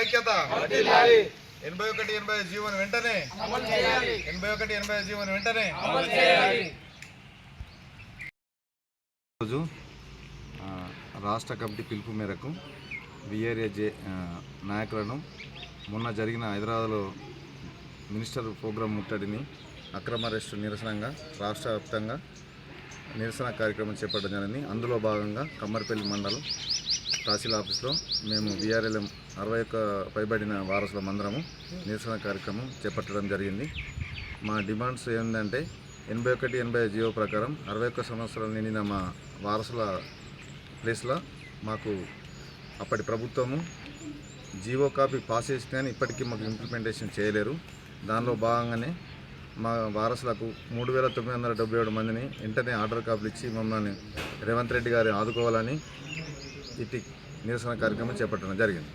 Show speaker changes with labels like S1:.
S1: ఐక్యత. ఎనభై ఒకటి ఎనభై ఐదు జీవోని వెంటనే. ఎనభై ఒకటి ఎనభై ఐదు జీవోని వెంటనే. రోజు ఆ, రాష్ట్ర కమిటీ పిలుపు మేరకు విఆర్ఏ జే నాయకులను మొన్న జరిగిన హైదరాబాద్లో మినిస్టర్ ప్రోగ్రాం ముట్టడిని అక్రమ అరెస్టు నిరసనంగా రాష్ట్ర వ్యాప్తంగా నిరసన కార్యక్రమం చేపట్టడం జరిగింది. అందులో భాగంగా కమ్మరిపల్లి మండలం తహసీల్ ఆఫీస్లో మేము విఆర్ఎల్ఎం అరవై ఒక్క పైబడిన వారసుల మందరము నిరసన కార్యక్రమం చేపట్టడం జరిగింది. మా డిమాండ్స్ ఏంటంటే ఎనభై ఒకటి ఎనభై జియో ప్రకారం అరవై ఒక్క సంవత్సరాలు నిండిన మా వారసుల ప్లేస్లో మాకు అప్పటి ప్రభుత్వము జీవో కాపీ పాస్ చేసి కానీ ఇప్పటికీ మాకు ఇంప్లిమెంటేషన్ చేయలేరు. దానిలో భాగంగానే మా వారసులకు మూడు వేల తొమ్మిది వందల డెబ్బై ఏడు మందిని వెంటనే ఆర్డర్ కాపీలు ఇచ్చి మమ్మల్ని రేవంత్ రెడ్డి గారు ఆదుకోవాలని ఇటు నిరసన కార్యక్రమం చేపట్టడం జరిగింది.